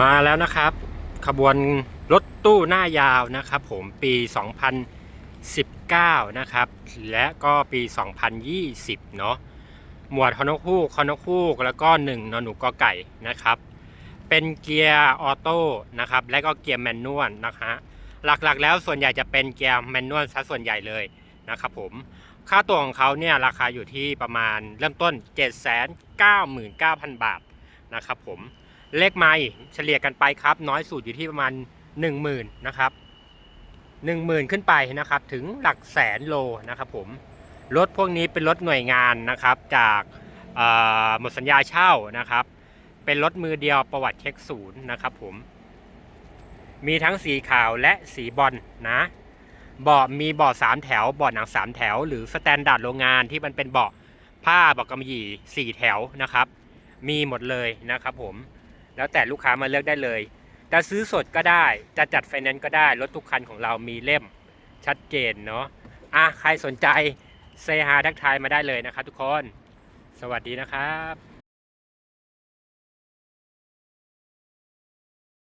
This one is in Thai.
มาแล้วนะครับ ขบวนรถตู้หน้ายาวนะครับ ผมปี 2019 นะครับ และก็ปี 2020 เนาะหมวดฮอนกฮูกฮอนกฮูกแล้วก็1นอนหนูกอไก่นะครับ เป็นเกียร์ออโต้นะครับ และก็เกียร์แมนนวลนะฮะหลักๆ แล้วส่วนใหญ่จะเป็นเกียร์แมนนวลซะส่วนใหญ่เลยนะครับผมค่าตัวของเขาเนี่ยราคาอยู่ที่ประมาณเริ่มต้น 799,000 บาทนะครับผม เลขไม้เฉลี่ยกันไปครับ น้อยสุดอยู่ที่ประมาณ 10,000นะครับ10,000 ขึ้นไปนะครับ ถึงหลักแสนโลนะครับผมรถพวกนี้เป็นรถหน่วยงานนะครับ จากหมดสัญญาเช่านะครับ เป็นรถมือเดียวประวัติเช็คศูนย์นะครับผมมีทั้งสีขาวและสีบอลนะเบาะมีเบาะสามแถวเบาะหนังสามแถว หรือสแตนดาร์ดโรงงานที่มันเป็นเบาะผ้าเบาะกำมะหยี่สี่แถวนะครับ มีหมดเลยนะครับผม แล้วแต่ลูกค้ามาเลือกได้เลยจะซื้อสดก็ได้จะจัดไฟแนนซ์ก็ได้รถทุกคันของเรามีเล่มชัดเจนเนาะอะใครสนใจเซฮาทักทายมาได้เลยนะครับทุกคน สวัสดีนะครับ